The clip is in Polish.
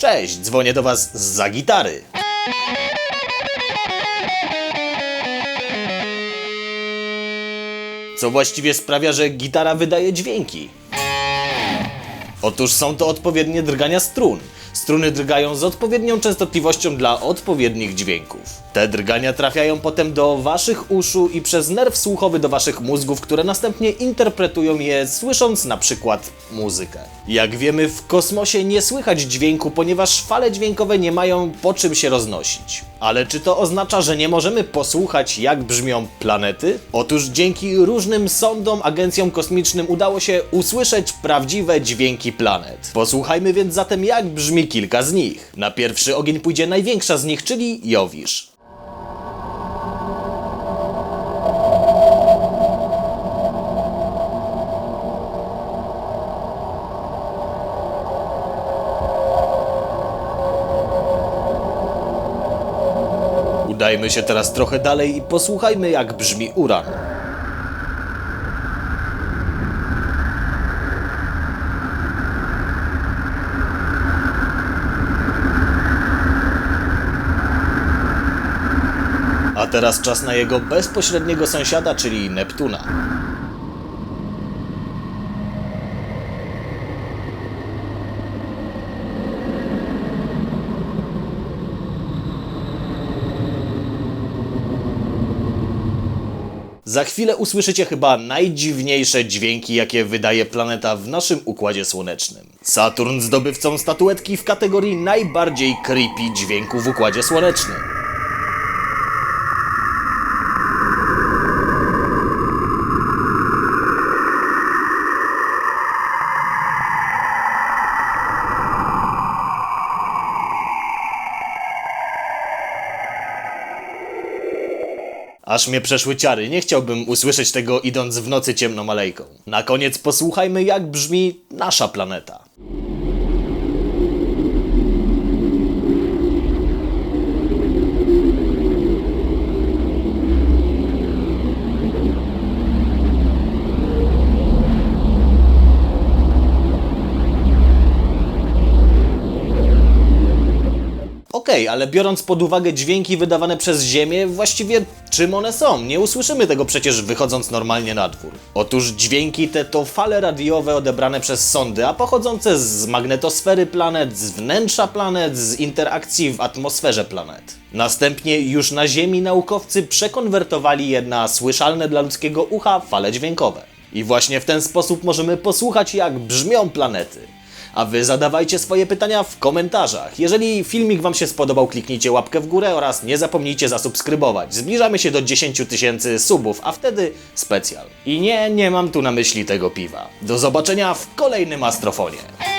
Cześć, dzwonię do Was za gitary. Co właściwie sprawia, że gitara wydaje dźwięki. Otóż są to odpowiednie drgania strun. Struny drgają z odpowiednią częstotliwością dla odpowiednich dźwięków. Te drgania trafiają potem do waszych uszu i przez nerw słuchowy do waszych mózgów, które następnie interpretują je, słysząc na przykład muzykę. Jak wiemy, w kosmosie nie słychać dźwięku, ponieważ fale dźwiękowe nie mają po czym się roznosić. Ale czy to oznacza, że nie możemy posłuchać, jak brzmią planety? Otóż dzięki różnym sondom, agencjom kosmicznym udało się usłyszeć prawdziwe dźwięki planet. Posłuchajmy więc zatem, jak brzmi kilka z nich. Na pierwszy ogień pójdzie największa z nich, czyli Jowisz. Udajmy się teraz trochę dalej i posłuchajmy, jak brzmi uran. A teraz czas na jego bezpośredniego sąsiada, czyli Neptuna. Za chwilę usłyszycie chyba najdziwniejsze dźwięki, jakie wydaje planeta w naszym Układzie Słonecznym. Saturn zdobywcą statuetki w kategorii najbardziej creepy dźwięku w Układzie Słonecznym. Aż mnie przeszły ciary, nie chciałbym usłyszeć tego idąc w nocy ciemną alejką. Na koniec posłuchajmy jak brzmi nasza planeta. Okej, ale biorąc pod uwagę dźwięki wydawane przez Ziemię, właściwie czym one są? Nie usłyszymy tego przecież wychodząc normalnie na dwór. Otóż dźwięki te to fale radiowe odebrane przez sondy, a pochodzące z magnetosfery planet, z wnętrza planet, z interakcji w atmosferze planet. Następnie już na Ziemi naukowcy przekonwertowali je na słyszalne dla ludzkiego ucha fale dźwiękowe. I właśnie w ten sposób możemy posłuchać jak brzmią planety. A wy zadawajcie swoje pytania w komentarzach. Jeżeli filmik wam się spodobał, kliknijcie łapkę w górę oraz nie zapomnijcie zasubskrybować. Zbliżamy się do 10 tysięcy subów, a wtedy specjal. I nie, nie mam tu na myśli tego piwa. Do zobaczenia w kolejnym Astrofonie.